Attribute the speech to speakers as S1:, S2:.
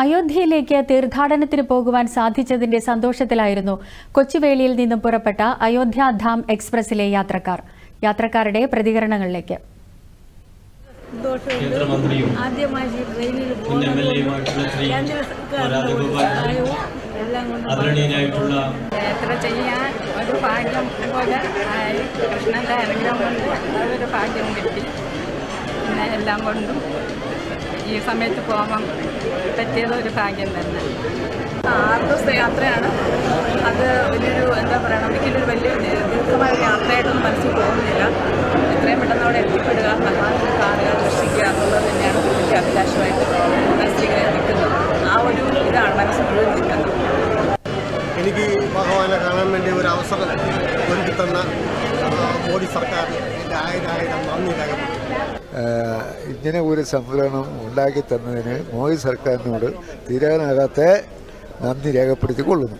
S1: അയോധ്യയിലേക്ക് തീർത്ഥാടനത്തിന് പോകുവാൻ സാധിച്ചതിന്റെ സന്തോഷത്തിലായിരുന്നു കൊച്ചുവേളിയിൽ നിന്നും പുറപ്പെട്ട അയോധ്യ ധാം എക്സ്പ്രസിലെ യാത്രക്കാർ. യാത്രക്കാരുടെ പ്രതികരണങ്ങളിലേക്ക്.
S2: ആദ്യമായി ട്രെയിനിൽ
S3: ആദരണീയനായിട്ടുള്ള
S2: യാത്ര ചെയ്യാൻ ഒരു ഭാഗ്യം പോലെ ആയി കൃഷ്ണന്റെ അനുഗ്രഹം കൊണ്ട് ഒരു ഭാഗ്യം കിട്ടി. പിന്നെ എല്ലാം കൊണ്ടും ഈ സമയത്ത് പോകാൻ പറ്റിയത് ഒരു ഭാഗ്യം തന്നെ. ആറ് ദിവസത്തെ യാത്രയാണ്. അത് വലിയൊരു എന്താ പറയുക ഒരിക്കലൊരു വലിയ ദീർഘമായ യാത്രയായിട്ടൊന്നും മനസ്സിൽ പോകുന്നില്ല എത്രയും പെട്ടെന്ന് അവിടെ എത്തിപ്പെടുക ഭഗവാനെ കാണുക ദർശിക്കുക എന്നുള്ളത് തന്നെയാണ് വലിയ അഭിലാഷമായിട്ട് മനസ്സിലിങ്ങനെ നിൽക്കുന്നത്. ആ ഒരു ഇതാണ് മനസ്സ് മുഴുവൻ നിൽക്കുന്നത്.
S4: എനിക്ക് ഭഗവാനെ കാണാൻ വേണ്ടി ഒരു അവസരം ഒരുക്കി തന്ന മോദി സർക്കാർ എന്റെ ആയിരം ആയിരം നന്ദി രേഖപ്പെടുത്തുന്നു.
S5: ഇങ്ങനെ ഒരു സംവിധാനം ഉണ്ടാക്കി തന്നതിന് മോദി സർക്കാരിനോട് തീരാനാകാത്ത നന്ദി രേഖപ്പെടുത്തിക്കൊള്ളുന്നു.